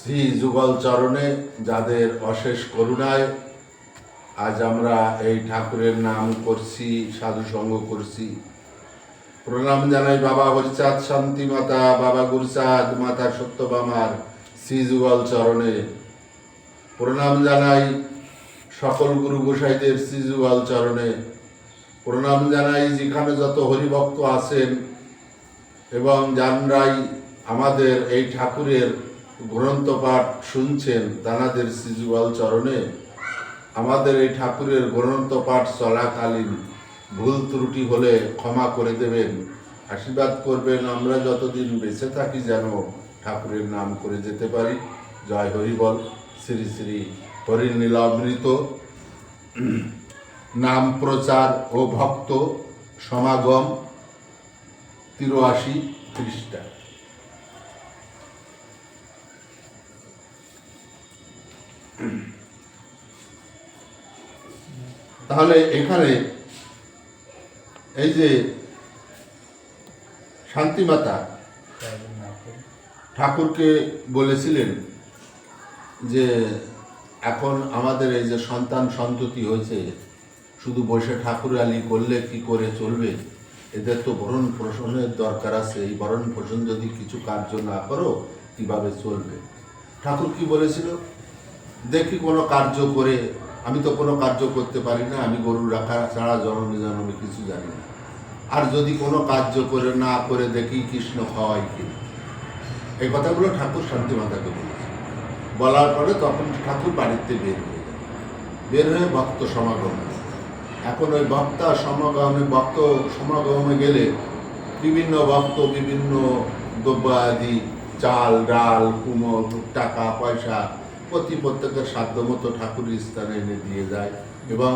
শ্রী যুগল চরণে যাদের অশেষ করুণায় আজ আমরা এই ঠাকুরের নাম করছি সাধু সঙ্গ করছি। প্রণাম জানাই বাবা হরিচাঁদ শান্তি মাতা, বাবা গুরুচাঁদ মাতা সত্যবামার শ্রী যুগল চরণে প্রণাম জানাই সকল গুরু গোসাইদের শ্রী যুগল চরণে প্রণাম জানাই যেখানে যত হরিভক্ত আছেন এবং যানরাই আমাদের এই ঠাকুরের গ্রন্থ পাঠ শুনছেন তানাদের শ্রীযুগল চরণে, আমাদের এই ঠাকুরের গ্রন্থ পাঠ চলাকালীন ভুল ত্রুটি হলে ক্ষমা করে দেবেন, আশীর্বাদ করবেন, আমরা যতদিন বেঁচে থাকি যেন ঠাকুরের নাম করে যেতে পারি। জয় হরিবল শ্রী শ্রী হরি নীলামৃত নাম প্রচার ও ভক্ত সমাগম তিরাশি খ্রিস্টা তাহলে এখানে এই যে শান্তিমাতা ঠাকুরকে বলেছিলেন যে এখন আমাদের এই যে সন্তান সন্ততি হয়েছে, শুধু বসে ঠাকুরালি করলে কি করে চলবে? এদের তো ভরণ পোষণের দরকার আছে। এই ভরণ পোষণ যদি কিছু কার্য না করো, কীভাবে চলবে? ঠাকুর কি বলেছিল? দেখি কোনো কার্য করে, আমি তো কোনো কার্য করতে পারি না, আমি গরু রাখা ছাড়া জনমে জনমে কিছু জানি না। আর যদি কোনো কার্য করে, না করে দেখি কৃষ্ণ খাওয়াই কি এই কথাগুলো ঠাকুর শান্তি মাতাকে বলেছে। বলার পরে তখন ঠাকুর বাড়িতে বের হয়ে যায় বের হয়ে ভক্ত সমাগম হয়। এখন ওই ভক্তা সমাগমে, ভক্ত সমাগমে গেলে বিভিন্ন ভক্ত, বিভিন্ন দ্রব্যাদি, চাল, ডাল, কুমোর, টাকা, পয়সা প্রতি প্রত্যেকের সাধ্য মতো ঠাকুরের স্থানে এনে দিয়ে যায় এবং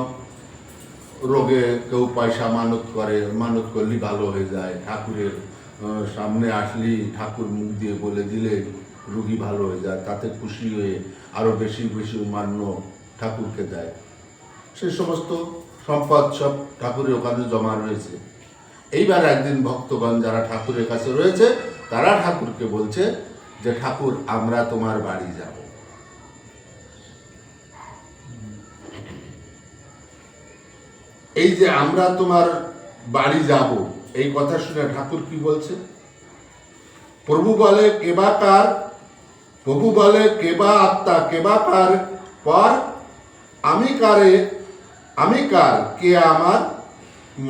রোগে কেউ পয়সা মানত করে, মানত করলে ভালো হয়ে যায়। ঠাকুরের সামনে আসলেই ঠাকুর মুখ দিয়ে বলে দিলে রুগী ভালো হয়ে যায়, তাতে খুশি হয়ে আরও বেশি বেশি মান্য ঠাকুরকে দেয়। সে সমস্ত সম্পদ সব ঠাকুরের ওখানে জমা রয়েছে। এইবার একদিন ভক্তগণ যারা ঠাকুরের কাছে রয়েছে, তারা ঠাকুরকে বলছে যে, ঠাকুর, আমরা তোমার বাড়ি যাব। এই যে আমরা তোমার বাড়ি যাব, এই কথা শুনে ঠাকুর কি বলছে? প্রভু বলে কেবাকার প্রভু বলে কেবা আত্মা কেবাকার পর আমি কারে? আমি কার? কে আমার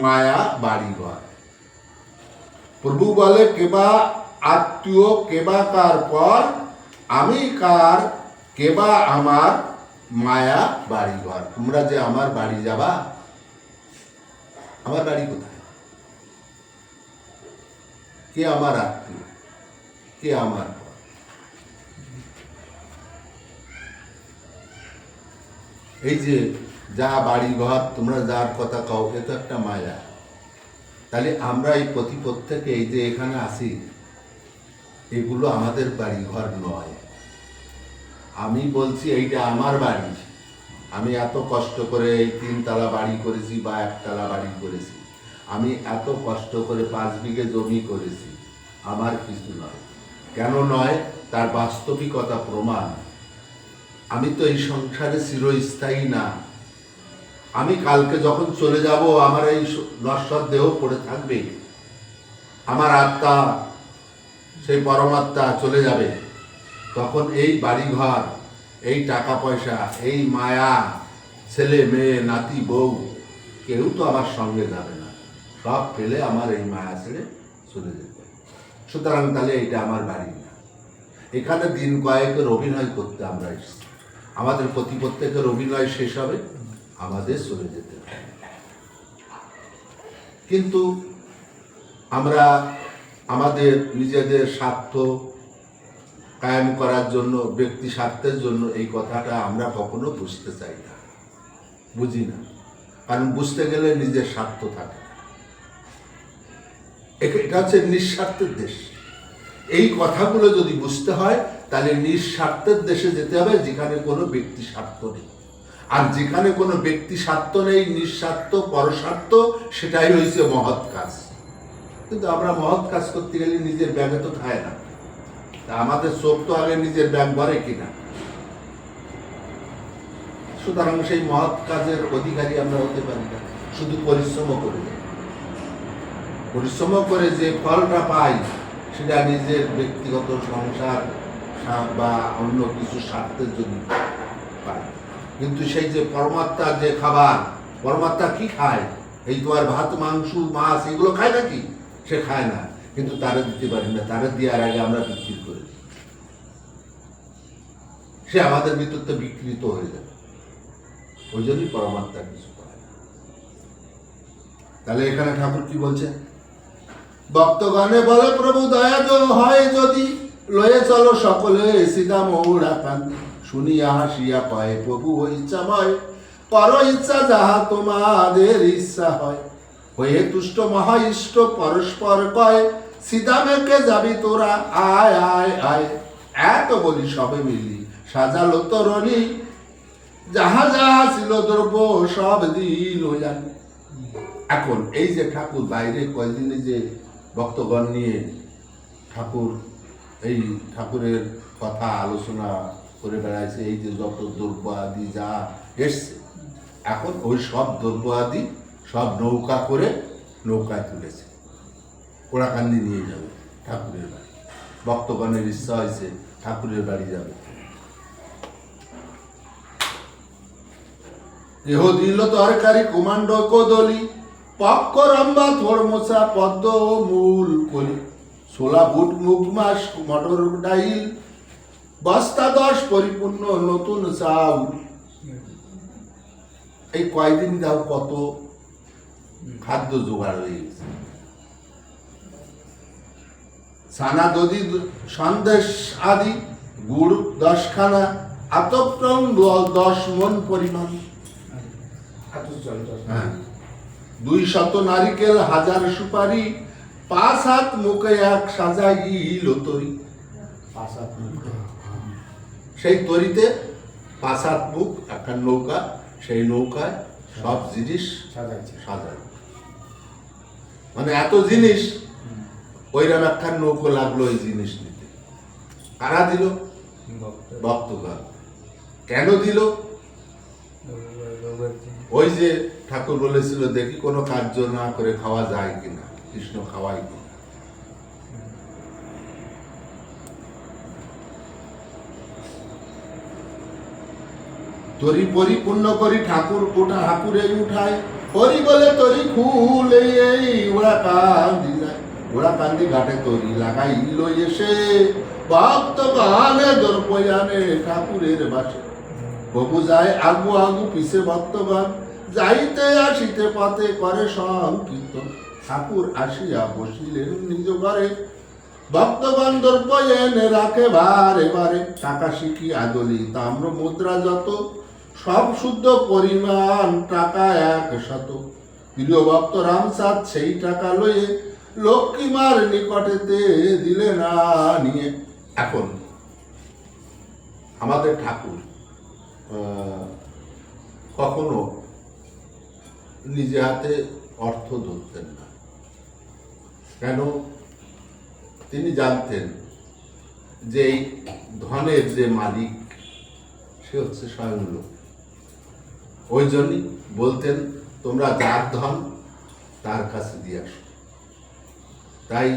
মায়া বাড়িঘর? প্রভু বলে কেবা আত্মীয় কেবা কার? পর আমি কার? কেবা আমার মায়া বাড়িঘর? তোমরা যে আমার বাড়ি যাবা আমার বাড়ি কোথায়? কে আমার আত্মীয়? কে আমার এই যে যা বাড়ি ঘর তোমরা যার কথা কও, এ তো একটা মায়া। তাহলে আমরা এই প্রতি প্রত্যেকে এই যে এখানে আসি, এগুলো আমাদের বাড়ি ঘর নয়। আমি বলছি এইটা আমার বাড়ি আমি এত কষ্ট করে এই তিনতলা বাড়ি করেছি বা একতলা বাড়ি করেছি। আমি এত কষ্ট করে পাঁচ বিঘে জমি করেছি। আমার কিছু নয়। কেন নয়? তার বাস্তবিকতা প্রমাণ। আমি তো এই সংসারে চিরস্থায়ী না। আমি কালকে যখন চলে যাব, আমার এই নশ্বর দেহ পড়ে থাকবে। আমার আত্মা, সেই পরমাত্মা চলে যাবে। তখন এই বাড়িঘর এই টাকা পয়সা এই মায়া, ছেলে, মেয়ে, নাতি, বউ, কেউ তো আমার সঙ্গে যাবে না। সব ফেলে আমার এই মায়া ছেড়ে চলে যেতে সুতরাং তাহলে এটা আমার বাড়ি না। এখানে দিন কয়েকের অভিনয় করতে আমরা এসেছি। আমাদের প্রতি প্রত্যেকের অভিনয় শেষ হবে, আমাদের চলে যেতে হবে। কিন্তু আমরা আমাদের নিজেদের স্বার্থ কায়েম করার জন্য, ব্যক্তি স্বার্থের জন্য এই কথাটা আমরা কখনো বুঝতে চাই না। বুঝি না। কারণ বুঝতে গেলে নিজের স্বার্থ থাকে। এটা হচ্ছে নিঃস্বার্থের দেশ। এই কথাগুলো যদি বুঝতে হয়, তাহলে নিঃস্বার্থের দেশে যেতে হবে যেখানে কোনো ব্যক্তি স্বার্থ নেই। আর যেখানে কোনো ব্যক্তি স্বার্থ নেই, নিঃস্বার্থ, পরস্বার্থ, সেটাই হয়েছে মহৎ কাজ। কিন্তু আমরা মহৎ কাজ করতে গেলে নিজের ব্যাগে তো খায় না। তা আমাদের চোখ তো আগে নিজের ব্যাগ ভরে কিনা? সুতরাং সেই মহৎ কাজের অধিকারী আমরা হতে পারি না। শুধু পরিশ্রম করে। পরিশ্রম করে যে ফলটা পাই, সেটা নিজের ব্যক্তিগত সংসার বা অন্য কিছু স্বার্থের জন্য পাই। কিন্তু সেই যে পরমাত্মা যে খাবার, পরমাত্মা কি খায়? এই তোমার ভাত, মাংস, মাছ, এগুলো খায় নাকি? সে খায় না। কিন্তু তারে দিতে পারি না। তারে দেওয়ার আগে আমরা বিক্রি করে দিই। সে আমাদের ভিতর তো বিকৃত হয়ে যাবে। ওই জন্যই পরমাত্মা কিছু না। তাহলে এখানে ঠাকুর কি বলছে? ভক্তগণে বলে, প্রভু দয়া হয় যদি লয়ে চলো সকলে সীতা মৌরা কান্দি শুনিয়া হাসিয়া পায়, প্রভু ও ইচ্ছাময় পর ইচ্ছা যাহা তোমাদের ইচ্ছা হয়। হয়ে তুষ্ট মহা ইষ্ট পরস্পর কয় সীতা মেঘে যাবি তোরা? আয় আয় আয়। এত বলি সবে মিলি, সাজালো তরণী। যাহা যাহা ছিল দ্রব্য, সব দিল এখন এই যে ঠাকুর বাইরে কয়দিনে যে ভক্তগণ নিয়ে ঠাকুর, এই ঠাকুরের কথা আলোচনা করে বেড়াইছে, এই যে যত দ্রব্য আদি যা এসছে, এখন ওই সব দ্রব্য আদি সব নৌকা করে নৌকায় তুলেছে। ওরাকান্দি নিয়ে যাবে, ঠাকুরের বাড়ি। ভক্তগণের ইচ্ছা হয়েছে ঠাকুরের বাড়ি যাবে। দেহ দিল তরকারি কুমান্ড কোদলি পক্ক রম্বা থোড় পদ্ম ও মূল কলি। ছোলা বুট মুগ মাস মটর ডাইল, বস্তা দশ পরিপূর্ণ নতুন চাউল। এই কয়দিন যাও কত খাদ্য জোগাড় হয়ে গেছে। সানা দধি সন্দেশ আদি গুড় দশখানা আতপ্রম দশ মন পরিমাণ। হ্যাঁ। দুই শত নারিকেল, হাজার সুপারি, পাঁচ হাত মুখে এক সাজাইল তরি। পাঁচ মুখে সেই তরিতে পাঁচ হাত মুখ, একটা নৌকা, সেই নৌকায় সব জিনিস সাজায় মানে এত জিনিস ওইরকম একটা নৌকো লাগল এই জিনিস নিতে। কারা দিল? ভক্তগণ কেন দিল? ওই যে ঠাকুর বলেছিল দেখি কোনো কার্য না করে খাওয়া যায় কিনা কৃষ্ণ খাওয়াই কিনা। তরি পরিপূর্ণ করি ঠাকুর ওটা ঠাকুরে উঠায় হরি বলে তরি খুলে এই ওরা কান্দি যায় ওরা কান্দি ঘাটে তৈরি লাগাই লই এসে। ভক্ত গানে দর্পয়ানে ঠাকুরের বাসে। প্রভু যায় আগু আগু পিছে ভক্তগণ। যাইতে আসিতে পথে করে সংকীর্তন। ঠাকুর আসিয়া বসিলেন নিজ ঘরে। ভক্তগণ দ্রব্যেনে রাখে বারে বারে। টাকা শিখি আদলি তাম্র মুদ্রা যত। সব শুদ্ধ পরিমাণ টাকা এক শত প্রিয় ভক্ত রামসাদ সেই টাকা লয়ে লক্ষ্মীমার নিকটেতে দিলে না নিয়ে। এখন, আমাদের ঠাকুর কখনো নিজে হাতে অর্থ ধরতেন না। কেন? তিনি জানতেন যে এই ধনের যে মালিক, সে হচ্ছে স্বয়ং লোক। ওই জন্যই বলতেন, তোমরা যার ধন, তার কাছে দিয়ে আসো। তাই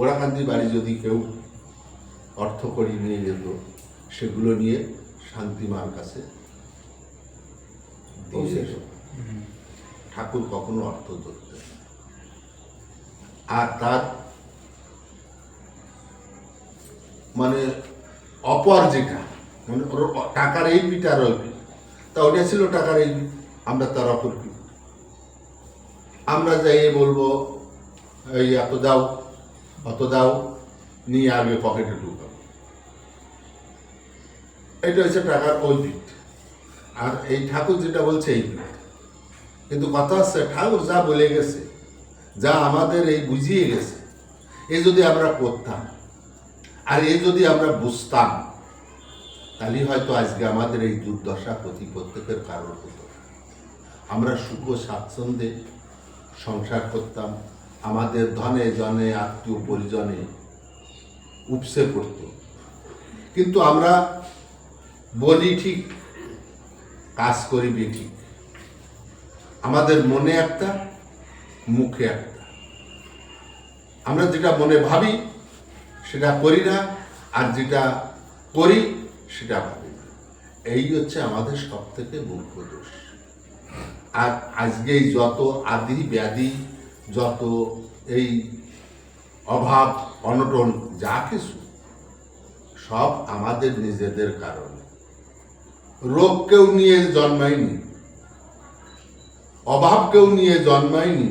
ওরাকান্দি বাড়ি যদি কেউ অর্থ করি নিয়ে যেত সেগুলো নিয়ে শান্তি মার কাছে ঠাকুর কখনো অর্থ ধরতেন না। আর তার মানে অপর যেটা মানে টাকার এই পিঠ আর ওই পিঠ। তা ওটা ছিল টাকার এই আমরা তার অপর পিঠ। আমরা যাই বলব এই এত দাও, অত দাও, নিয়ে আগে পকেটে ঢুকাবো এটা হচ্ছে টাকার ওই আর এই ঠাকুর যেটা বলছে, এই পিঠ কিন্তু কথা হচ্ছে, ঠাকুর যা বলে গেছে, যা আমাদের এই বুঝিয়ে গেছে, এ যদি আমরা করতাম, আর এ যদি আমরা বুঝতাম, তাহলে হয়তো আজকে আমাদের এই দুর্দশা প্রতি প্রত্যেকের কারণ হতো। আমরা সুখ স্বাচ্ছন্দ্যে সংসার করতাম আমাদের ধনে জনে, আত্মীয় পরিজনে উপসে পড়তো। কিন্তু আমরা বলি ঠিক, কাজ করি ঠিক। আমাদের মনে একটা, মুখে একটা। আমরা যেটা মনে ভাবি, সেটা করি না, আর যেটা করি, সেটা ভাবি না। এই হচ্ছে আমাদের সব থেকে মূর্খ দোষ। আর আজকে যত আদি, ব্যাধি যত এই অভাব, অনটন, যা কিছু, সব আমাদের নিজেদের কারণে। রোগ কেউ নিয়ে জন্মায়নি, অভাব কেউ নিয়ে জন্মায়নি,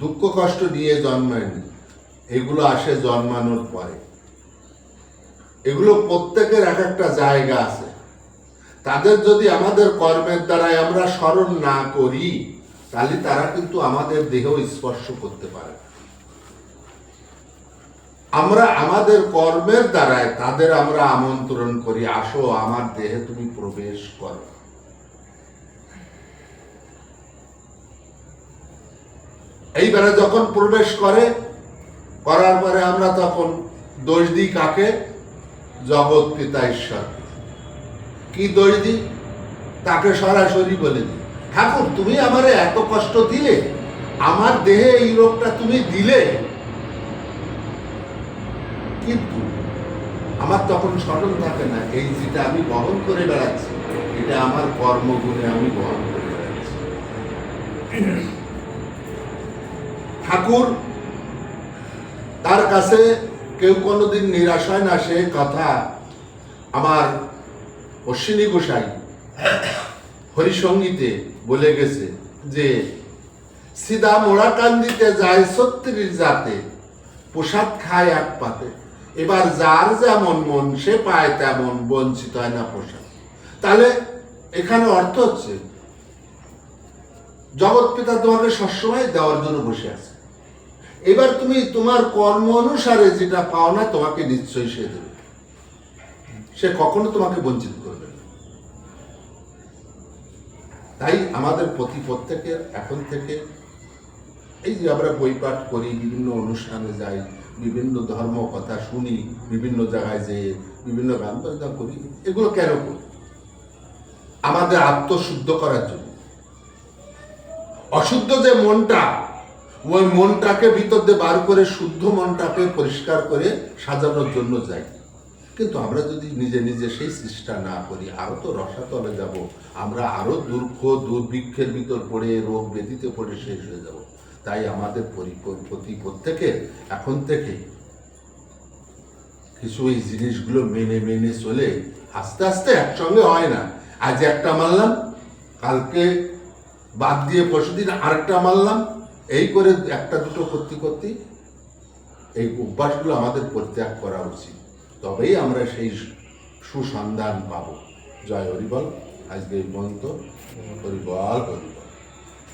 দুঃখ, কষ্ট নিয়ে জন্মায়নি, এগুলো আসে জন্মানোর পরে। এগুলো প্রত্যেকের এক একটা জায়গা আছে। তাদের যদি আমাদের কর্মের দ্বারাই আমরা স্মরণ না করি তাহলে তারা কিন্তু আমাদের দেহ স্পর্শ করতে পারে। আমরা আমাদের কর্মের দ্বারাই তাদের আমরা আমন্ত্রণ করি, আসো, আমার দেহে তুমি প্রবেশ করো। এইবারে যখন প্রবেশ করে, করার পরে আমরা তখন দোষ দিই কাকে? জগৎ পিতা ঈশ্বর কি দোষ দিই? তাকে সরাসরি বলে দিই। ঠাকুর, তুমি আমারে এত কষ্ট দিলে? আমার দেহে এই রোগটা তুমি দিলে? কিন্তু আমার তখন স্মরণ থাকে না, এই যেটা আমি বহন করে বেড়াচ্ছি, এটা আমার কর্মগুণে আমি বহন করে বেড়াচ্ছি। ঠাকুর, তার কাছে কেউ কোনোদিন নিরাশ হয় না, সে কথা আমার অশ্বিনী গোসাই হরিসঙ্গীতে বলে গেছে যে সিদা মোড়া কান্দিতে যায় সত্তরির জাতে, প্রসাদ খায় এক পাতে। এবার যার যেমন মন, সে পায় তেমন, বঞ্চিত হয় না প্রসাদ। তাহলে এখানে অর্থ হচ্ছে, জগৎ পিতা তোমাকে সবসময় দেওয়ার জন্য বসে আছে। এবার তুমি তোমার কর্ম অনুসারে যেটা পাও না, তোমাকে নিশ্চয়ই সে দেবে। সে কখনো তোমাকে বঞ্চিত করবে না তাই আমাদের প্রতি প্রত্যেকের এখন থেকে এই যে আমরা বই পাঠ করি, বিভিন্ন অনুষ্ঠানে যাই, বিভিন্ন ধর্ম কথা শুনি, বিভিন্ন জায়গায় যে বিভিন্ন গান বাজনা করি, এগুলো কেন করি? আমাদের আত্মশুদ্ধ করার জন্য। অশুদ্ধ যে মনটা, ওই মনটাকে ভিতর দিয়ে বার করে, শুদ্ধ মনটাকে পরিষ্কার করে সাজানোর জন্য যাই। কিন্তু আমরা যদি নিজে নিজে সেই চেষ্টা না করি, আরও তো রসাতলে যাব। আমরা আরও দুর্ভ দুর্ভিক্ষের ভিতর পড়ে, রোগ ব্যাধিতে পড়ে শেষ হয়ে যাব। তাই আমাদের পরি- প্রতি প্রত্যেকের এখন থেকে কিছু এই জিনিসগুলো মেনে মেনে চলে আস্তে আস্তে একসঙ্গে হয় না। আজ একটা মারলাম কালকে বাদ দিয়ে পরশুদিন আরেকটা মারলাম এই করে একটা দুটো করতে করতে, এই অভ্যাসগুলো আমাদের পরিত্যাগ করা উচিত। তবেই আমরা সেই সুসন্ধান পাব। জয় হরিবল আজকে এই পর্যন্ত হরিবল হরিবল